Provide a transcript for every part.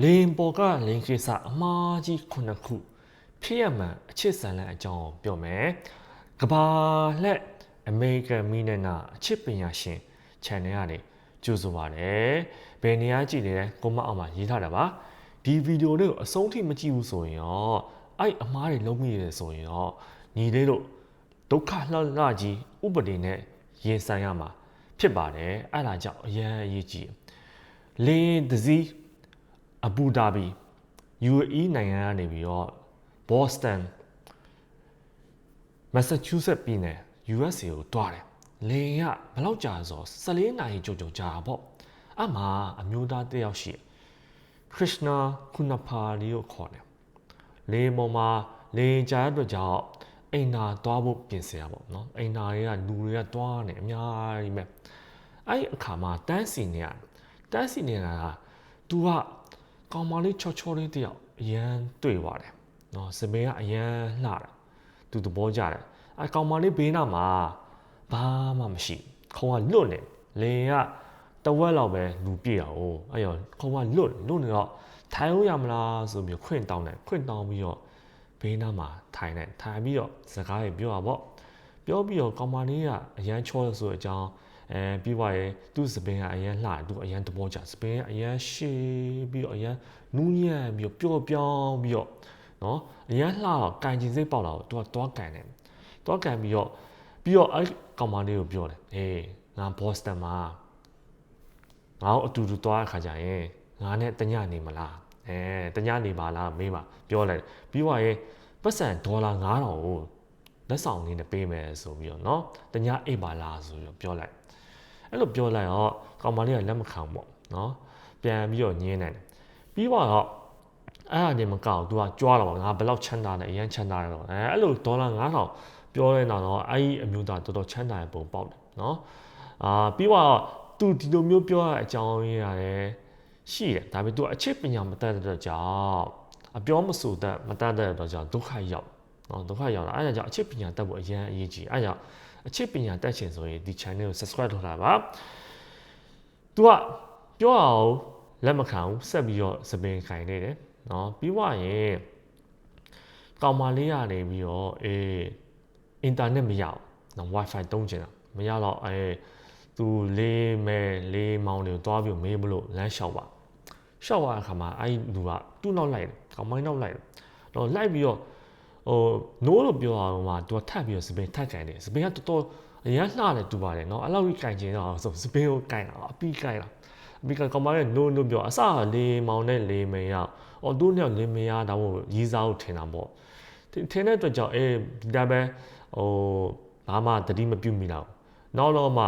လင်းပေါ်ကလင်းကိစ္စအမားကြီးခုနှစ်ခုဖြစ်ရမှန်အချစ်ဆန်လက်အကြောင်းကိုပြောမယ်ကဘာလက်အမေရိကန်မီနနာအချစ်ပညာရှင် channel ကနေကြိုဆိုပါတယ်ဘယ်နေရာကြည့်နေလဲကိုမအောင်မှာရေးထားတာပါဒီဗီဒီယိုလေးကိုအဆုံးထိမကြည့်ဘူးဆိုရင်ရောအဲ့အမားတွေလုံးမိရဆိုရင်ရောညီလေးတို့ဒုက္ခလှလှကြီးဥပဒေနဲ့ရင်ဆိုင်ရမှာဖြစ်ပါတယ်အဲ့ဒါကြောင့်အရင်အရေးကြီးလင်းဒဇီ အဘူဒါဘီ UAE နိုင်ငံကနေပြီးတော့ Boston Massachusetts ပြည်နယ် USA ကိုတွားတယ်။လေကဘယ်လောက်ကြာဆို14နာရီကြိုကြိုကြာပေါ့။အမှအမျိုးသားတစ်ယောက်ရှိခရစ်နာခုနဖာလီကိုခေါ်တယ်။လေပေါ်မှာလေကြာတဲ့အတွက်ကြောင့်အိမ်နာတွားဖို့ပြင်ဆင်ရပါတော့။အိမ်နာတွေကလူတွေကတွားနေအများကြီးပဲ။အဲ့ဒီအခါမှာတန်းစီနေရတန်းစီနေတာက तू က ကောင်မလေးချောချောလေးတယောက်အရန်တွေ့သွားတယ်။နော်စပင်းကအရန်လှတာ။ तू သဘောကျတယ်။အဲကောင်မလေးဘေးနားမှာဘာမှမရှိခုံကလွတ်နေလေကတဝက်လောက်ပဲလူပြည့်တာ哦အဲ့ရောခုံကလွတ်လွတ်နေတော့ထိုင်လို့ရမလားဆိုပြီးခွင့်တောင်းတယ်ခွင့်တောင်းပြီးတော့ဘေးနားမှာထိုင်တယ်ထိုင်ပြီးတော့စကားတွေပြောတာပေါ့ပြောပြီးတော့ကောင်မလေးကအရန်ချောဆိုတဲ့အကြောင်း အဲပြီးွားရဲသူ့စပင်းကအရန်လှသူအရန်တဘောကြစပင်းကအရန်ရှည်ပြီးတော့အရန်နူးညံ့ပြီးတော့ပျော့ပြောင်းပြီးတော့နော်အရန်လှတော့ကင်ကျင်စိတ်ပေါက်လာတော့သူကသွားကန်တယ်သွားကန်ပြီးတော့ပြီးတော့အဲ့ကောင်မလေးကိုပြောတယ်အေးငါဘော့စတန်မှာငါ့ကိုအတူတူသွားတဲ့ခါကျရင်ငါနဲ့တညနေမလားအဲတညနေပါလားမေးပါပြောလိုက်ပြီးွားရဲပတ်စံဒေါ်လာ9000ကိုလက်ဆောင်လေးနဲ့ပေးမယ်ဆိုပြီးတော့เนาะတညအိတ်ပါလားဆိုပြီးတော့ပြောလိုက် အဲ့လိုပြောလိုက်တော့ကောင်မလေးကလက်မခံဘူးပေါ့နော်ပြန်ပြီးတော့ညင်းနိုင်တယ်ပြီးတော့အဲ့အနေမကောက်သူကကြွားတော့ငါဘယ်လောက်ချမ်းသာလဲအရန်ချမ်းသာတယ်ပေါ့အဲအဲ့လိုဒေါ်လာ9000ပြောတဲ့နောက်တော့အဲ့ဒီအမျိုးသားတော်တော်ချမ်းသာတဲ့ပုံပေါက်တယ်နော်အာပြီးတော့သူဒီလိုမျိုးပြောရတဲ့အကြောင်းရင်းရတယ်ရှိတယ်ဒါပေမဲ့သူအချစ်ပညာမတတ်တဲ့ကြောင့်အပြောမဆိုတတ်မတတ်တဲ့ကြောင့်ဒုက္ခရောက်နော်ဒုက္ခရောက်တာအဲ့ဒါကြောင့်အချစ်ပညာတတ်ဖို့အရန်အရေးကြီးအဲ့ဒါကြောင့် အချစ်ပညာတတ်ချင်ဆိုရင်ဒီ channel ကို subscribe လုပ်ထားပါ तू ကပြောအောင်လက်မခံဘူးဆက်ပြီးတော့စပင်ခိုင်နေတယ်နော်ပြီးွားရင်ကောင်မလေးရနေပြီးတော့အေးအင်တာနက်မရအောင်နော် wifi တုံးချင်တာမရတော့အဲသူလေးမဲလေးမောင်တွေကိုတွားပြီးမေးမလို့လမ်းလျှောက်ပါလျှောက်ရတဲ့အခါမှာအဲ့လူကသူ့နောက်လိုက်တယ်ကောင်မလေးနောက်လိုက်တယ်တော့လိုက်ပြီးတော့ ဟိုနိုးလို့ပြောအောင်မှာသူကထပ်ပြီးတော့စပင်ထပ်ကန်တယ်စပင်ကတော်တော်အရန်လှတယ်တူပါတယ်နော်အဲ့လောက်ကြီးကန်ကျင်တော့ဆိုစပင်ကိုကန်တာအပီးကန်တာအပီးကကောင်မလေးနိုးနိုးပြောအစလေးမောင်နဲ့လေးမေရောက်အော်သူ့နှစ်ယောက်လေးမေရတော့ရီးစားကိုထင်တာပေါ့ထင်တဲ့အတွက်ကြောင့်အေးဒါပဲဟိုဘာမှတတိမပြုတ်မိတော့နောက်တော့မှ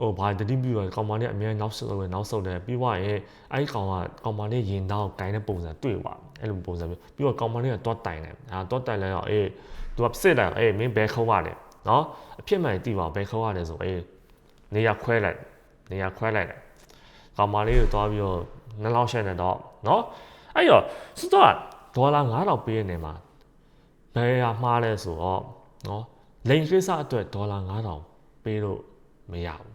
ဟိုဘာတတိပြုတော့ကောင်မလေးအများနောက်ဆုပ်တယ်နောက်ဆုပ်တယ်ပြီးွားရင်အဲ့ဒီကောင်ကကောင်မလေးရင်တော့ဂိုင်းတဲ့ပုံစံတွေ့သွား အဲ့လိုပုံစံမျိုးပြီးတော့ကောင်မလေးကတော့တိုင်တယ်အာတော့တိုင်လဲတော့အေး तू ကစစ်တယ်အေးမင်းဘဲခုံးရတယ်နော်အဖြစ်မှန်သိပါဘဲခုံးရတယ်ဆိုအေးနေရာခွဲလိုက်နေရာခွဲလိုက်တယ်ကောင်မလေးကိုတွားပြီးတော့နှလောက်ရှက်နေတော့နော်အဲ့တော့စစ်တော့ဒေါ်လာ9000ပေးနေမှာဘယ်ဟာမှားလဲဆိုတော့နော်လိန်ကိစ္စအတွက်ဒေါ်လာ9000ပေးလို့မရဘူး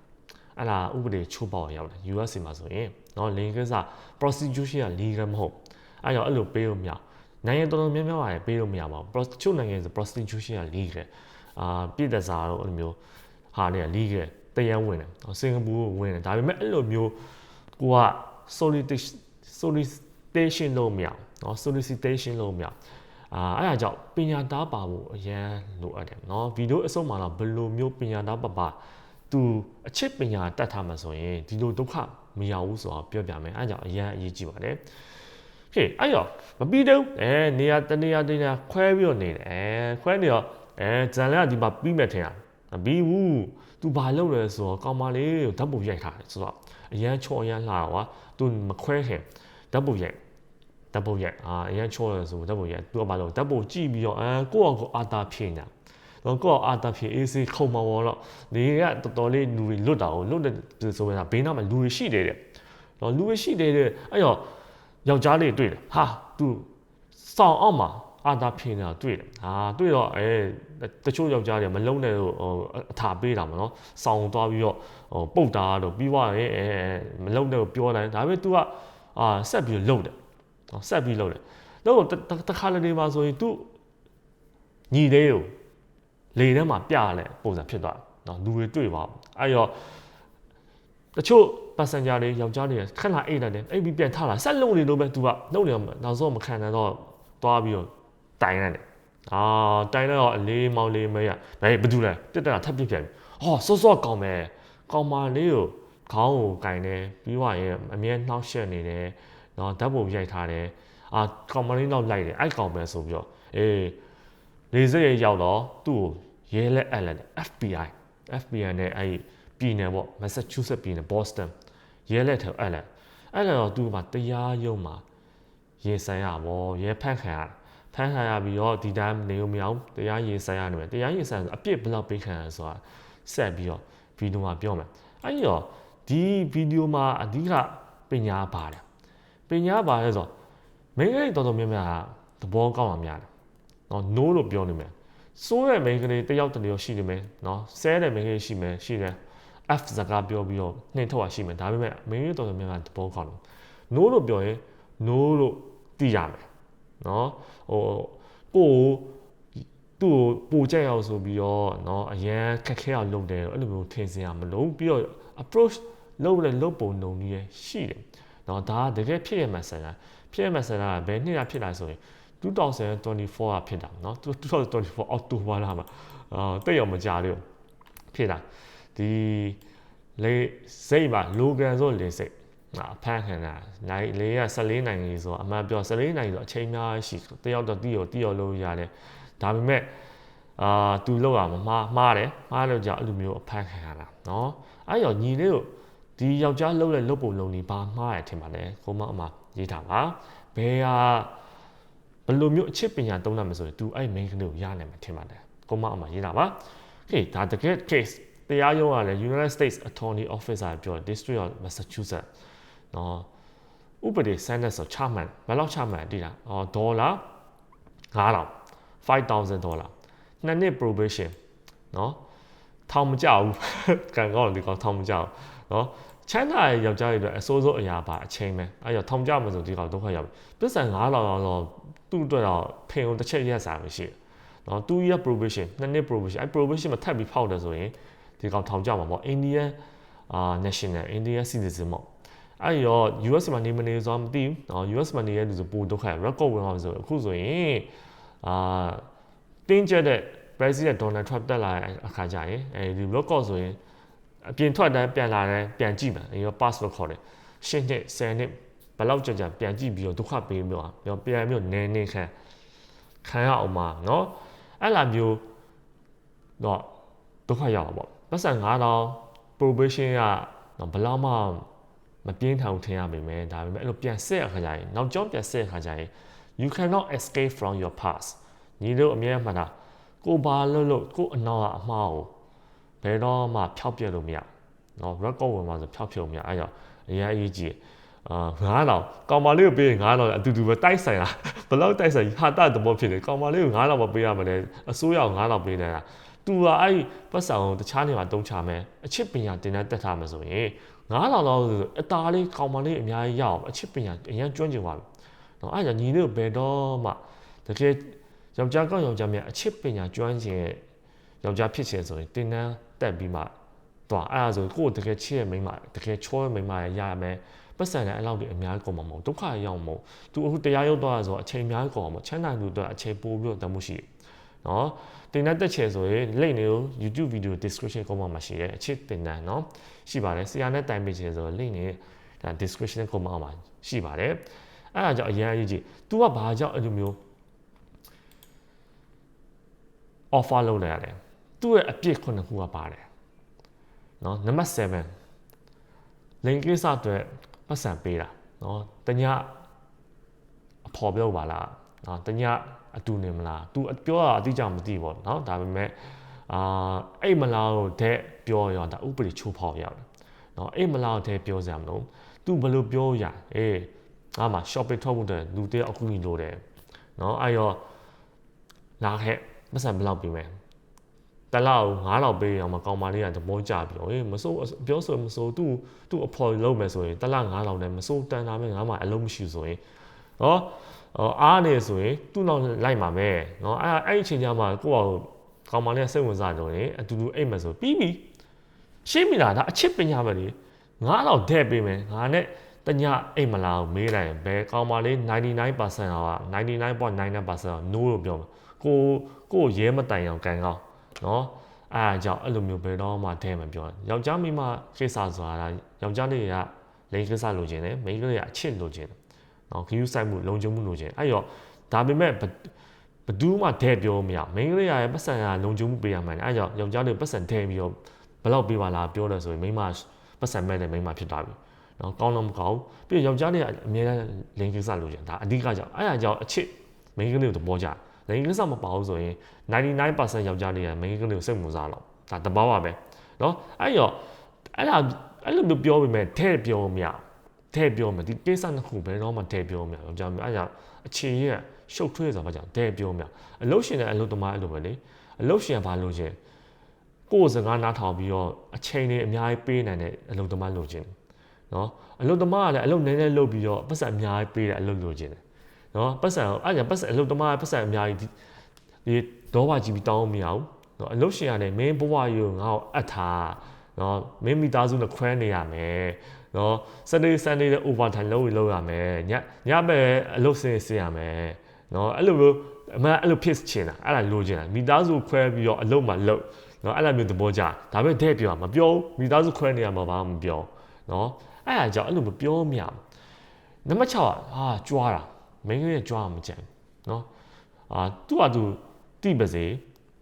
အဲ့ဒါဥပဒေချိုးပေါက်ရောက်တယ် US မှာဆိုရင်နော်လိန်ကိစ္စ prosecution က legal မဟုတ် အဲ့တော့အဲ့လိုပေးလို့မရနိုင်ငံတော်တော်များများပါတယ်ပေးလို့မရပါဘူးချို့နိုင်ငံဆို prostitution က legal အာပြည်သက်စာတို့အဲ့လိုမျိုးဟာနေ legal တရားဝင်တယ်စင်ကာပူကိုဝင်တယ်ဒါပေမဲ့အဲ့လိုမျိုးကိုက solicitation solicitation လို့မရเนาะ solicitation လို့မရအာအဲ့ဒါကြောင့်ပညာသားပါဖို့အရန်လိုအပ်တယ်เนาะဗီဒီယိုအစုံမှာတော့ဘယ်လိုမျိုးပညာသားပါပါသူအချစ်ပညာတတ်ထားမှာဆိုရင်ဒီလိုဒုက္ခမရဘူးဆိုတော့ပြောပြမယ်အဲ့ကြောင့်အရန်အရေးကြီးပါတယ် ဟေးအဲ့ရောမပြီးတော့အဲနေရာတနေရာတနေရာခွဲပြီးတော့နေတယ်အဲခွဲနေတော့အဲဇန်လကဒီမှာပြီးမဲ့ထင်တာမပြီးဘူးသူဘာလုပ်လဲဆိုတော့ကောင်မလေးကိုဓာတ်ပုံရိုက်ထားတယ်ဆိုတော့အရန်ချော်အရန်လှတာကွာသူမခွဲခင်ဓာတ်ပုံရိုက်ဓာတ်ပုံရိုက်အာအရန်ချောတယ်ဆိုဓာတ်ပုံရိုက်သူကဘာလို့ဓာတ်ပုံကြည့်ပြီးတော့အဲကိုယ့်အကိုအာတာဖြင်းတာတော့ကိုယ့်အာတာဖြင်းအေးစေးခုံမော်တော့နေကတော်တော်လေးလူတွေလွတ်တာကိုလွတ်တယ်ဆိုရင်ဘေးနားမှာလူတွေရှိတယ်တဲ့တော့လူတွေရှိတယ်တဲ့အဲ့တော့ ယောက်ျားလေးတွေ့တယ်ဟာသူစောင်းအောင်မှာအာတာဖြင်းနေတာတွေ့တယ်ဟာတွေ့တော့အဲတချို့ယောက်ျားတွေမလုံးနဲ့ဟိုအထာပေးတာမနော်စောင်းသွားပြီးတော့ဟိုပုတ်တာတော့ပြီးသွားရင်အဲမလုံးနဲ့ပြောတယ်ဒါပေမဲ့ तू ကအာဆက်ပြီးလုံတယ်နော်ဆက်ပြီးလုပ်တယ်တော့တခါလေမှာဆိုရင် तू ညီလေးကိုလေထဲမှာပြရတဲ့ပုံစံဖြစ်သွားတယ်နော်လူတွေတွေ့ပါအဲ့ရော တချို့ passenger တွေယောက်ျားတွေခက်လာအိတ်လိုက်တယ်အိတ်ပြီးပြန်ထလာဆက်လုံနေလို့ပဲ तू ကလုံနေနောက်ဆုံးမခံနိုင်တော့သွားပြီးတော့တိုင်လိုက်တယ်အာတိုင်လိုက်တော့အလေးမောင်လေးမဲရဘယ်ဘယ်သူလဲတက်တက်ထပ်ပြစ်ပြန်ဟောစောစောကောင်းမယ်ကောင်းမလေးကိုခေါင်းကိုကင်တယ်ပြီးသွားရင်အမြဲနှောက်ရှက်နေတယ်နော်ဓာတ်ပုံရိုက်ထားတယ်အာကောင်မလေးတော့လိုက်တယ်အဲ့ကောင်ပဲဆိုပြီးတော့အေးလေစက်ရရောက်တော့သူ့ကိုရဲလက်အပ်လိုက်တယ် FBI FBI နဲ့အဲ့ ပြည်နယ်ပေါ့ Massachusetts ပြည်နယ် Boston ရဲလက်ထဲအဲ့လက်အဲ့လက်တော့သူ့မှာတရားရုံးမှာရင်ဆိုင်ရပါရဲဖန့်ခံရဖန့်ခံရပြီးတော့ဒီတိုင်းနေုံမရအောင်တရားရင်ဆိုင်ရနေမယ်တရားရင်ဆိုင်ဆိုအပြစ်ဘယ်လောက်ပေးခံရဆိုတာဆက်ပြီးတော့ဗီဒီယိုမှာပြောမယ်အဲ့ဒီတော့ဒီဗီဒီယိုမှာအဓိကပညာပါတယ်ပညာပါတယ်ဆိုတော့မိန်းကလေးတော်တော်များများသဘောကောင်းတာများတယ်နော် no လို့ပြောနေမယ်စိုးတဲ့မိန်းကလေးတယောက်တည်းရှိနေမယ်နော်ဆဲတဲ့မိန်းကလေးရှိမယ်ရှိတယ် F စကားပြောပြီးတော့နှင်ထုတ်ရရှိမယ်ဒါပေမဲ့မိန်းကလေးတော်တော်များများသဘောကောင်းတယ် no လို့ပြောရင် no လို့သိရမယ်နော်ဟိုကိုသူ့ကိုပိုကြက်ရောက်ဆိုပြီးတော့เนาะအရန်ခက်ခဲအောင်လုပ်တယ်အဲ့လိုမျိုးထင်စရာမလိုပြီးတော့ approach လုပ်လဲလုပ်ပုံနှုံနည်းရရှိတယ်เนาะဒါကတကယ်ဖြစ်ရမှဆန်တာဖြစ်ရမှဆန်တာဘယ်နှစ်ရဖြစ်လာဆိုရင်2024ကဖြစ်တာเนาะ2024အောက်တိုဘာလမှာအာတိတ်ရောမကြလို့ဖြစ်တာ ဒီလေစိတ်ပါလိုကန်ဆိုလေစိတ်အဖမ်းခံတာနိုင်လေးက14နိုင်ကြီးဆိုအမှန်ပြော14နိုင်ဆိုအချိန်များရှိတယောက်တော့တီးရောတီးရောလို့ရတယ်ဒါပေမဲ့အာသူလောက်ရမမှားမှားတယ်မှားလို့ကြောင့်အဲ့လိုမျိုးအဖမ်းခံရတာเนาะအဲ့ရောညီလေးကိုဒီယောက်ျားလှုပ်တဲ့လှုပ်ပုံလုံးကြီးဘာမှားရထင်ပါလဲကိုမအမရေးထားပါဘယ်ဟာဘယ်လိုမျိုးအချစ်ပညာသုံးရမလဲဆိုရင် तू အဲ့ main ကလေးကိုရနိုင်မှာထင်ပါတယ်ကိုမအမရေးထားပါโอเคဒါတကယ် case တရားရုံးကလည်း United States Attorney Office ကပြော District of Massachusetts နော်ဥပဒေစံတဲ့ဆိုချမှန်ဘယ်လောက်ချမှန်တည်လားအော်ဒေါ်လာ9000 5000ဒေါ်လာနှစ်နှစ် probation နော်ထောင်မကြောက်ဘူးကံကောင်းတယ်ဒီကောင်ထောင်မကြောက်နော်ချမ်းသာရဲ့ယောက်ျားတွေအတွက်အစိုးစိုးအရာပါအချိန်ပဲအဲ့တော့ထောင်ကြမှာဆိုဒီကောင်ဒုက္ခရောက်ပြီပစ္စံ9000လောက်တော့သူ့အတွက်တော့ဖင်ုံတစ်ချက်ရက်စာပဲရှိတယ်နော်2 year probation နှစ်နှစ် probation အဲ့ probation မှာထပ်ပြီးဖောက်တယ်ဆိုရင် ဒီကောင်ထောင်ကြမှာပေါ့ Indian အာ national Indian citizen ပေါ့အဲ့တော့ US မှာနေမနေဆိုတော့မသိဘူးနော် US မှာနေရတဲ့ဆိုပိုဒုက္ခ record ဝင်အောင်ဆိုအခုဆိုရင်အာတင်းကျပ်တဲ့ president Donald Trump တက်လာတဲ့အခါကျရင်အဲဒီ record ဆိုရင်အပြင်ထွက်တိုင်းပြန်လာတယ်ပြန်ကြည့်မယ်အဲ pass လို့ခေါ်တယ်ရှင်းနှစ်10နှစ်ဘယ်လောက်ကြာကြာပြန်ကြည့်ပြီးတော့ဒုက္ခပေးမျိုးอ่ะပြောပြန်မျိုးနည်းနည်းခံခံရအောင်ပါเนาะအဲ့လိုမျိုးတော့ဒုက္ခရောက်ပါပေါ့ ပတ်စံ9000 probation ကဘယ်လောက်မှမပြင်းထန်ထင်ရပေမဲ့ဒါပေမဲ့အဲ့လိုပြန်ဆက်အခါကျရင်နောက်ကျောင်းပြန်ဆက်အခါကျရင် you cannot escape from your past ညီတို့အမြဲမှန်တာကိုဘာလို့လို့ကိုအနောက်ကအမှားကိုဘယ်တော့မှဖျောက်ပြက်လို့မရနော် record ဝင်မှာဆိုဖျောက်ပြက်မရအဲ့တော့အရင်အရေးကြီးအာ9000ကောင်မလေးကိုပေးရင်9000အတူတူပဲတိုက်ဆိုင်လားဘယ်လောက်တိုက်ဆိုင်ဟာတသဘောဖြစ်နေကောင်မလေးကို9000မပေးရမလဲအစိုးရကို9000ပေးနေတာ သူကအဲ့ပတ်စံကိုတခြားနေရာတုံးချမယ်အချစ်ပညာတင်တဲ့တက်ထားမယ်ဆိုရင်9000လောက်ဆိုအသားလေးကောင်မလေးအများကြီးရအောင်အချစ်ပညာအရင်ကျွမ်းကျင်ပါပြီနော်အဲ့ဒါညီလေးကိုဘယ်တော့မှတကယ်ယောက်ျားကောင်းယောက်ျားမြတ်အချစ်ပညာကျွမ်းကျင်ယောက်ျားဖြစ်ချင်ဆိုရင်တင်တန်းတက်ပြီးမှတော့အဲ့ဒါဆိုကိုယ်တကယ်ချစ်ရဲ့မိန်းမတကယ်ချောရဲ့မိန်းမရရမယ်ပတ်စံလည်းအဲ့လောက်ဒီအများကြီးကုန်မှာမဟုတ်ဒုက္ခရောက်မဟုတ်သူအခုတရားရုပ်တော့ဆိုအချိန်အများကြီးကုန်အောင်ချမ်းသာသူတို့အချိန်ပိုပြီးတော့တမှုရှိတယ် နော်တင်တဲ့တက်ချေဆိုရင်လိတ်နေကို YouTube video description ကောမှာရှိတယ်အချစ်တင်တန်းနော်ရှိပါတယ်ဆရာနဲ့တိုင်ပေးချေဆိုလိတ်နေဒါ description ကောမှာမှာရှိပါတယ်အဲ့ဒါကြောင့်အရင်အရေးကြီး तू ကဘာကြောင့်အဲ့လိုမျိုး offer လုပ်လိုက်ရတယ်သူ့ရဲ့အပြစ်ခုနှစ်ခုကပါတယ်နော်နံပါတ်7လိန်ကိစ္စအတွက်ပတ်စံပေးတာနော်တညအဖော်ပြောပါလားနော်တည အတူနေမလား तू ပြောတာအတိအကျမသိဘူးနော်ဒါပေမဲ့အာအဲ့မလားကိုတဲ့ပြောရောဒါဥပဒေချိုးဖောက်ရတယ်နော်အဲ့မလားကိုတဲ့ပြောစရာမလို तू ဘယ်လိုပြောရအေးငါမှ shopping ထုတ်ဖို့တဲ့လူတဲ့အခုကြီးလို့တယ်နော်အဲ့ရောလာခဲ့ပတ်စံဘယ်လောက်ပေးမယ်တလောက်9000ပေးအောင်မကောင်မလေးကသဘောကျပြီးတော့အေးမစိုးပြောဆိုမစိုးသူ့သူ့အဖော်လုံးမယ်ဆိုရင်တလောက်9000နဲ့မစိုးတန်တာမဲ့ငါမှအလုံးမရှိဆိုရင် နော်ဟောအားနေဆိုရင်သူ့နောက်လိုက်မှာပဲနော်အဲ့အဲ့အချိန်ကျမှကိုယ့်ဟာကောင်မလေးစိတ်ဝင်စားတော့ရင်အတူတူအိတ်မယ်ဆိုပြီးပြီရှင်းပြီလားဒါအချစ်ပညာပဲလေငါတော့တဲ့ပေးမယ်ငါနဲ့တညအိတ်မလားမေးလိုက်ဘယ်ကောင်မလေး99%ဟာ99.99%နိုးလို့ပြောမှာကိုကိုရဲမတိုင်အောင်ကန်ကောင်းနော်အားကြောင့်အဲ့လိုမျိုးဘယ်တော့မှထဲမပြောယောက်ျားမိမကိစ္စဆိုတာယောက်ျားလေးကလိန်ကိစ္စလိုချင်တယ်မိန်းကလေးကအချစ်လိုချင်တယ် နော်ခရူးဆိုင်မှုလုံခြုံမှုလိုချင်အဲ့တော့ဒါပေမဲ့ဘဒူးမှဒဲပြောမရမိန်းကလေးရရဲ့ပတ်စံရလုံခြုံမှုပေးရမှန်းအဲ့ကြောင့်ယောက်ျားလေးပတ်စံဒဲပြီးတော့ဘလောက်ပေးပါလားပြောတယ်ဆိုရင်မိန်းမပတ်စံမဲ့တယ်မိန်းမဖြစ်သွားပြီနော်ကောင်းတော့မကောင်းပြီးတော့ယောက်ျားလေးကအများအားလိင်ကိစ္စလိုချင်ဒါအဓိကကြောင့်အဲ့ဒါကြောင့်အချစ်မိန်းကလေးကိုသဘောကျလိင်ကိစ္စမပါဘူးဆိုရင်99%ယောက်ျားလေးကမိန်းကလေးကိုစိတ်ဝင်စားတော့ဒါတဘောပါပဲနော်အဲ့တော့အဲ့ဒါအဲ့လိုမျိုးပြောပေမဲ့ထဲပြောမရဘူး ထဲ့ပြောမယ်ဒီကိစ္စနှစ်ခုဘယ်တော့မှထဲ့ပြောမရအောင်ကြောင်းအဲ့ဒါအခြေရရှုပ်ထွေးဆိုတာဘာကြောင့်ထဲ့ပြောမရအလုတ်ရှင်တဲ့အလုတ်သမားအဲ့လိုပဲလေအလုတ်ရှင်ကဘာလို့ရှင်ကိုယ်စကားနားထောင်ပြီးတော့အချိန်တွေအများကြီးပေးနိုင်တဲ့အလုတ်သမားလိုချင်နော်အလုတ်သမားကလည်းအလုတ်နည်းနည်းလုပ်ပြီးတော့ပတ်စံအများကြီးပေးတဲ့အလုတ်လိုချင်တယ်နော်ပတ်စံအဲ့ဒါပတ်စံအလုတ်သမားပတ်စံအများကြီးဒီတော့ဘာကြည့်ပြီးတောင်းမရဘူးနော်အလုတ်ရှင်ရတယ်မင်းဘဝယူငါ့ကိုအပ်ထားနော်မင်းမိသားစုနဲ့ခွဲနေရမယ် နော် Saturday Sunday နဲ့ overtime လုပ်ပြီးလုပ်ရမယ်ညညပဲအလုပ်စင်စင်ရမယ်နော်အဲ့လိုမျိုးအမှန်အဲ့လိုဖြစ်ချင်တာအဲ့ဒါလိုချင်တာမိသားစုခွဲပြီးတော့အလုပ်မှလုပ်နော်အဲ့လိုမျိုးသဘောကျဒါပေမဲ့တဲ့ပြောမပြောဘူးမိသားစုခွဲနေရမှာဘာမှမပြောနော်အဲ့ဒါကြောင့်အဲ့လိုမပြောမြင်နံပါတ်6ဟာကြွားတာမင်းကြီးကြွားမကြံနော်အာသူ့ဟာသူတိပါစေ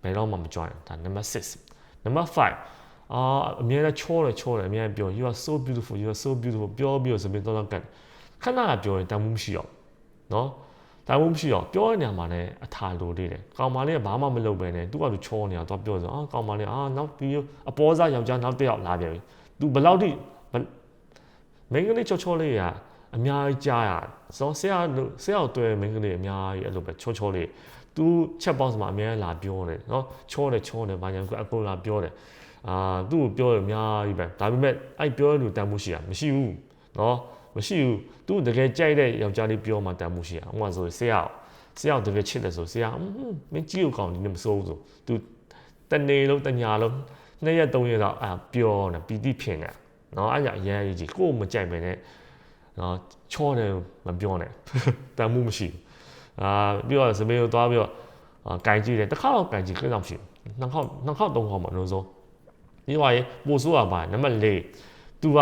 ဘယ်တော့မှမကြွားဘူးဒါနံပါတ်6နံပါတ်5 အာအမြဲတမ်းချောတယ်ချောတယ်အမြဲပြော you are so beautiful you are so beautiful ပြောပြီးတော့စပင်းတော့တော့ကန်ခဏကပြောရင်တန်မှုမရှိတော့နော်တန်မှုမရှိတော့ပြောတဲ့နေရာမှာလည်းအထာလိုသေးတယ်ကောင်မလေးကဘာမှမလုပ်ပဲနဲ့သူကသူချောနေတာတော့ပြောဆိုအာကောင်မလေးအာနောက်ပြီးအပေါ်စားယောက်ျားနောက်တစ်ယောက်လာပြန်ပြီ तू ဘယ်လောက်ထိမင်းကလေးချောချောလေးကအများကြီးကြားရစောဆရာဆရာတွေ့မင်းကလေးအများကြီးအဲ့လိုပဲချောချောလေး तू ချက်ပေါက်စမှာအများကြီးလာပြောတယ်နော်ချောတယ်ချောတယ်ဘာညာကအကုန်လာပြောတယ် အာသူ့ကိုပြောရအများကြီးပဲဒါပေမဲ့အဲ့ပြောလို့တန်မှုရှိတာမရှိဘူးနော်မရှိဘူးသူတကယ်ကြိုက်တဲ့ယောက်ျားလေးပြောမှတန်မှုရှိတာဥပမာဆိုဆရာဆရာတကယ်ချစ်တယ်ဆိုဆရာမင်းကြည့်ကိုကောင်းဒီနေ့မစိုးဘူးဆိုသူတနေ့လုံးတညာလုံးနှစ်ရက်သုံးရက်တော့အာပြောနေပီတိဖြစ်နေနော်အဲ့ကြအရင်ကြီးကိုယ်မကြိုက်ပဲနဲ့နော်ချောတယ်မပြောနဲ့တန်မှုမရှိဘူးအာပြီးတော့စမေးကိုသွားပြီးတော့အာကင်ကြည့်တယ်တစ်ခါတော့ကင်ကြည့်ကိစ္စမရှိဘူးနှစ်ခေါက်နှစ်ခေါက်သုံးခေါက်မှလို့ဆို ပြီးသွားရင်ပို့ဆိုးရပါနံပါတ်၄ तू က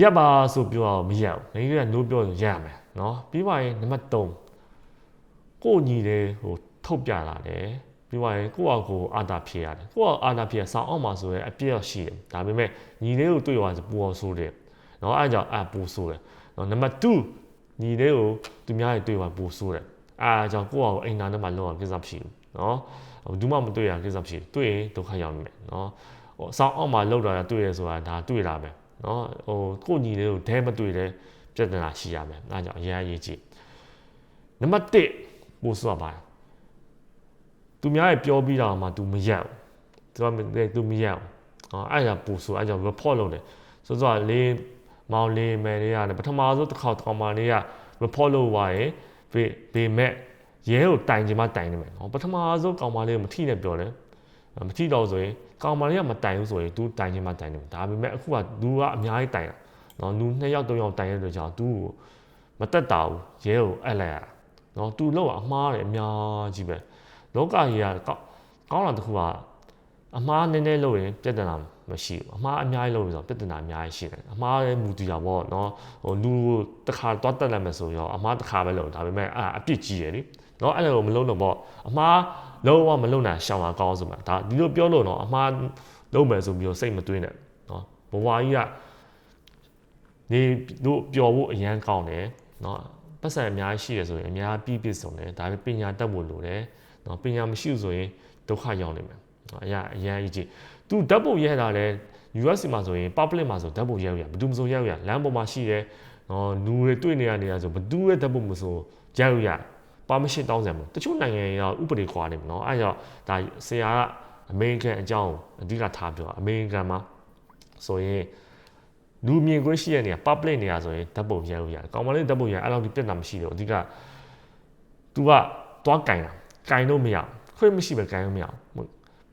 ရပ်ပါဆိုပြောအောင်မရဘူးငါကြီးကနိုးပြောရင်ရရမယ်နော်ပြီးသွားရင်နံပါတ်3ကိုညီတယ်ဟိုထုတ်ပြလာတယ်ပြီးသွားရင်ကိုယ့်အကိုအာတာဖြေရတယ်ကိုယ့်အအာတာဖြေဆောင်းအောင်မှာဆိုရင်အပြည့်ရှိတယ်ဒါပေမဲ့ညီလေးကိုတွေ့သွားဆိုပူအောင်ဆိုးတယ်နော်အဲကြောင့်အပူဆိုးတယ်နော်နံပါတ်2ညီလေးကိုသူများတွေတွေ့သွားပူဆိုးတယ်အဲကြောင့်ကိုယ့်အကိုအိမ်နာထဲမှာလောက်အောင်ကိစ္စမရှိဘူး နော်ဘူးမှမတွေ့ရကိစ္စဖြစ်တွေ့ရင်ဒုက္ခရောက်နေမယ်နော်ဟိုအဆောင်အောက်မှာလောက်တာတွေ့ရဆိုတာဒါတွေ့လာမယ်နော်ဟိုကိုညီလေးကိုဒဲမတွေ့လဲပြဿနာရှိရမယ်အဲဒါကြောင့်အရင်အရေးကြီးနံပါတ်1ပို့ဆိုပါသူများရဲ့ပြောပြီးတာမှ तू မရက်ဘူးသူက तू မရက်ဘူးအော်အဲ့ဒါပို့ဆိုအဲ့ကြောင့် report လုပ်တယ်ဆိုတော့လေးမောင်လေးမယ်လေးရတယ်ပထမဆုံးတစ်ခေါက်ကောင်မလေးက report လုပ်သွားရင်ဘေဘေမဲ့ ရဲကိုတိုင်ချင်မှတိုင်နေမယ်နော်ပထမဆုံးကောင်မလေးကိုမထိနဲ့ပြောတယ်မထိတော့ဆိုရင်ကောင်မလေးကမတိုင်ဘူးဆိုရင် तू တိုင်ချင်မှတိုင်နေမယ်ဒါပေမဲ့အခုက तू ကအများကြီးတိုင်တာနော် तू နှစ်ယောက်သုံးယောက်တိုင်ရတဲ့ကြောင့် तू ကိုမတက်တာဘူးရဲကိုအပ်လိုက်ရတာနော် तू လောက်အမှားတယ်အများကြီးပဲလောကကြီးကကောင်းတာတစ်ခုကအမှားနည်းနည်းလုပ်ရင်ပြဿနာမရှိဘူးအမှားအများကြီးလုပ်ပြီးတော့ပြဿနာအများကြီးရှိတယ်အမှားရဲ့မူတည်တာပေါ့နော်ဟိုလူတစ်ခါတော့တက်လိုက်မယ်ဆိုရောအမှားတစ်ခါပဲလုပ်ဒါပေမဲ့အာအပြစ်ကြီးရယ်လေ เนาะအဲ့လိုမလုံးတော့ပေါ့အမှားလုံးဝမလုံးနိုင်ရှောင်တာကောင်းဆိုမှာဒါဒီလိုပြောလို့တော့အမှားလုံးမယ်ဆိုပြီးတော့စိတ်မသွင်းနဲ့เนาะဘဝကြီးကနေတို့ပျော်ဖို့အရန်ကောင်းတယ်เนาะပတ်စံအများကြီးရှိရဆိုရင်အများပြီးပြည့်စုံတယ်ဒါပေမဲ့ပညာတတ်ဖို့လိုတယ်เนาะပညာမရှိဆိုရင်ဒုက္ခရောက်နေမယ်အရာအရန်ကြီးသူဓာတ်ပုံရဲတာလဲ US မှာဆိုရင် public မှာဆိုဓာတ်ပုံရဲရဘယ်သူမှမဆိုရဲရလမ်းပေါ်မှာရှိတယ်ဟောလူတွေတွေ့နေရနေရဆိုဘယ်သူရဲ့ဓာတ်ပုံမဆိုရဲရ permission တောင်းစရာမလိုတချို့နိုင်ငံတွေကဥပဒေခွာနေမှာနော်အဲ့တော့ဒါဆရာကအမေရိကန်အကြောင်းအဓိကထားပြောအမေရိကန်မှာဆိုရင်လူမြင်ခွင့်ရှိတဲ့နေရာ public နေရာဆိုရင်ဓာတ်ပုံရိုက်လို့ရတယ်ကောင်မလေးဓာတ်ပုံရိုက်အဲ့လောက်ဒီပြဿနာမရှိတော့အဓိက तू ကသွားကင်တာကင်လို့မရခွင့်မရှိပဲကင်လို့မရ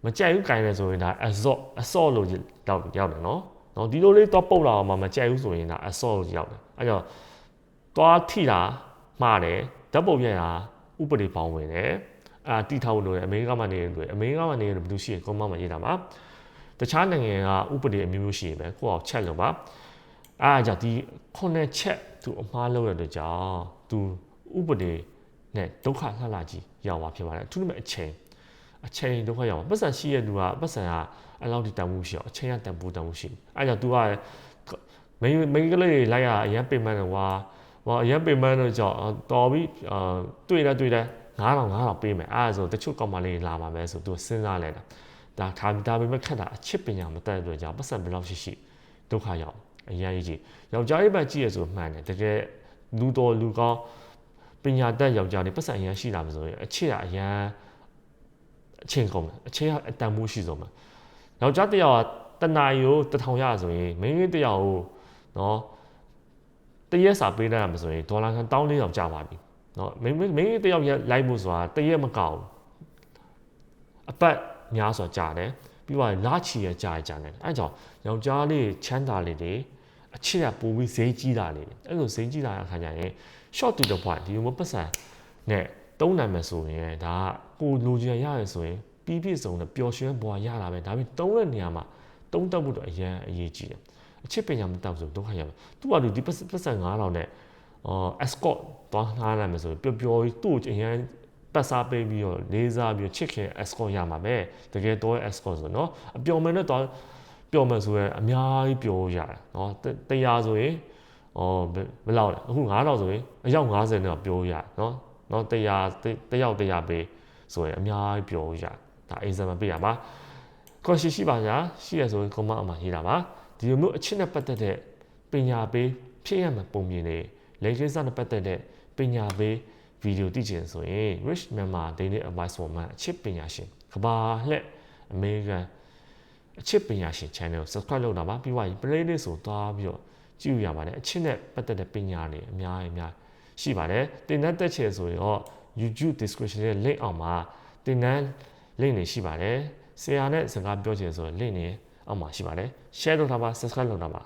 မကြိုက်ဘူးကင်တယ်ဆိုရင်ဒါ assault assault လို့ရောက်ရောက်တယ်နော်နော်ဒီလိုလေးသွားပုတ်လာအောင်မှမကြိုက်ဘူးဆိုရင်ဒါ assault လို့ရောက်တယ်အဲ့တော့သွားထိတာမှားတယ် ဓာတ်ပုံရိုက်တာဥပဒေပေါင်းဝင်တယ်အာတိထောက်လို့အမေရိကမှာနေတယ်အမေရိကမှာနေတယ်ဘယ်သူရှိရကွန်မမှာရေးတာပါတခြားနိုင်ငံကဥပဒေအမျိုးမျိုးရှိရမယ်ကိုယ့်အောင်ချက်လို့ပါအားကြောင့်ဒီခုနှစ်ချက်သူအမှားလုပ်ရတဲ့ကြောင့်သူဥပဒေနဲ့ဒုက္ခလှလှကြီးရောက်သွားဖြစ်ပါတယ်အထူးသဖြင့်အချိန်အချိန်ဒုက္ခရောက်ပတ်စံရှိရတဲ့လူကပတ်စံကအဲ့လောက်ထိတန်မှုရှိအောင်အချိန်ကတန်ဖိုးတန်မှုရှိအဲ့ကြောင့် तू ကမိမိကလေးလိုက်ရအရင်ပင်မတော့ဝါ ဟောအရင်ပင်မတော့ကြောင့်တော်ပြီအာတွေ့တယ်တွေ့တယ်9000 9000ပေးမယ်အဲ့ဒါဆိုတချို့ကောင်မလေးလာမှာပဲဆို तू စဉ်းစားလိုက်တာဒါခါဒါပေမဲ့ခက်တာအချစ်ပညာမတတ်တဲ့အတွက်ကြောင့်ပတ်စံဘယ်လောက်ရှိရှိဒုက္ခရောက်အရင်ကြီးကြီးယောက်ျားလေးပဲကြည့်ရဆိုမှန်တယ်တကယ်လူတော်လူကောင်းပညာတတ်ယောက်ျားလေးပတ်စံအရင်ရှိလာမှာဆိုရင်အချစ်ကအရင်အချင်းကုန်တယ်အချင်းကအတန်မိုးရှိဆုံးမှာယောက်ျားတစ်ယောက်ကတနာရီကိုတထောင်ရဆိုရင်မိန်းကလေးတစ်ယောက်ကိုနော် တရက်စာပေးတတ်ရမှာဆိုရင်ဒေါ်လာကန်1400ကျပါပြီနော်မိန်းမိန်းတစ်ယောက်ရက်လိုက်မှုဆိုတာတရက်မကောက်အပတ်များစွာကြာတယ်ပြီးတော့လာချီရကြာကြာတယ်အဲကြောင့်ယောက်ျားလေးချမ်းသာလေးတွေအချစ်ကပိုပြီးဈေးကြီးတာလေအဲ့လိုဈေးကြီးလာတဲ့အခါကျရင် short to the point ဒီလိုမျိုးပတ်စံနဲ့တုံးနိုင်မယ်ဆိုရင်ဒါကကိုလိုချင်ရရဆိုရင်ပြီးပြည့်စုံတဲ့ပျော်ရွှင်ဘဝရတာပဲဒါပေမဲ့တုံးတဲ့နေရာမှာတုံးတက်ဖို့တော့အရင်အရေးကြီးတယ် အချစ်ပညာမတက်ဘူးဆိုဒုက္ခရမယ်သူကလူဒီပတ်စံ9000နဲ့အော် escort သွားထားနိုင်မယ်ဆိုပျော်ပျော်သူ့အရင်ပတ်စားပေးပြီးတော့လေးစားပြီးချစ်ခင် escort ရမှာပဲတကယ်တော့ escort ဆိုတော့အပျော်မယ်နဲ့တော့ပျော်မယ်ဆိုရင်အများကြီးပျော်ရတယ်နော်တရားဆိုရင်အော်ဘယ်လောက်လဲအခု9000ဆိုရင်အယောက်90နဲ့ပျော်ရနော်နော်တရားတယောက်တရားပေးဆိုရင်အများကြီးပျော်ရဒါ exam ပေးရပါကွန်ရှိရှိပါညာရှိရဆိုရင် comment အမှရေးတာပါ ဒီလိုမျိုးအချင်းနဲ့ပတ်သက်တဲ့ပညာပေးဖြစ်ရမယ့်ပုံမြင်တွေလေကိစ္စနဲ့ပတ်သက်တဲ့ပညာပေးဗီဒီယိုသိချင်ဆိုရင် Rich Myanmar Daily Advice for Man အချစ်ပညာရှင်ကဘာလှက်အမေရိကန်အချစ်ပညာရှင် channel ကို subscribe လုပ်တာပါပြီးသွားရင် playlist ကိုတွားပြီးတော့ကြည့်ရပါတယ်အချစ်နဲ့ပတ်သက်တဲ့ပညာတွေအများကြီးအများရှိပါတယ်တင်တဲ့တက်ချေဆိုရင်တော့ YouTube description ရဲ့ link အောက်မှာတင်တဲ့ link တွေရှိပါတယ်ဆရာနဲ့စကားပြောချင်ဆိုရင် link တွေ အောက်မှာရှိပါတယ် share လုပ်ထားပါ subscribe လုပ်ထားပါ